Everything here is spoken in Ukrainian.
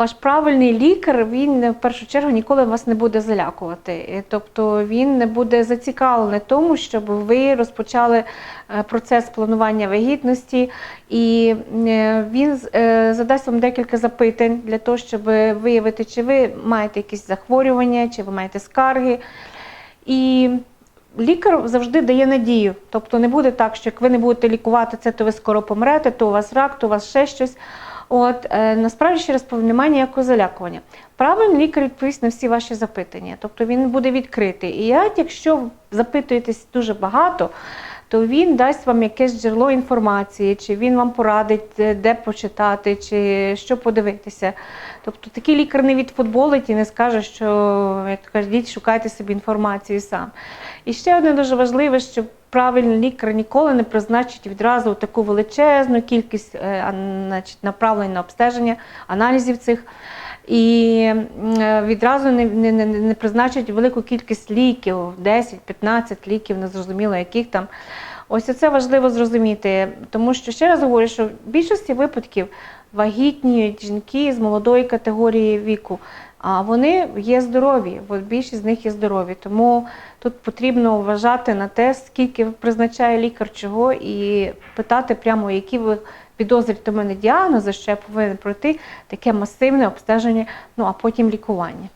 Ваш правильний лікар він в першу чергу ніколи вас не буде залякувати. Е, Тобто він не буде зацікавлений тому, щоб ви розпочали е, процес планування вагітності, і е, він задасть вам декілька запитань для того, щоб виявити, чи ви маєте якісь захворювання, чи ви маєте скарги. І лікар завжди дає надію. Тобто не буде так, що як ви не будете лікувати це, то ви скоро помрете, то у вас рак, то у вас ще щось. От е, насправді повторю, немає ніякого залякування. Правильно лікар відповість на всі ваші запитання, тобто він буде відкритий. І я, якщо запитуєтесь дуже багато, то він дасть вам якесь джерело інформації, чи він вам порадить, е, де почитати, чи що подивитися. Тобто такий лікар не відфутболить і не скаже, що як то шукайте собі інформацію сам. І ще одне дуже важливе, що правильний лікар ніколи не призначить відразу таку величезну кількість е, значить, направлень на обстеження, аналізів цих. І е, відразу не, не, не, призначить велику кількість ліків, 10-15 ліків, незрозуміло яких там. Ось це важливо зрозуміти, тому що ще раз говорю, що в більшості випадків вагітніють жінки з молодої категорії віку, а вони є здорові, бо більшість з них є здорові. Тому тут потрібно вважати на те, скільки призначає лікар чого, і питати прямо, які ви підозрюєте у мене діагнози, що я повинен пройти таке масивне обстеження, ну а потім лікування.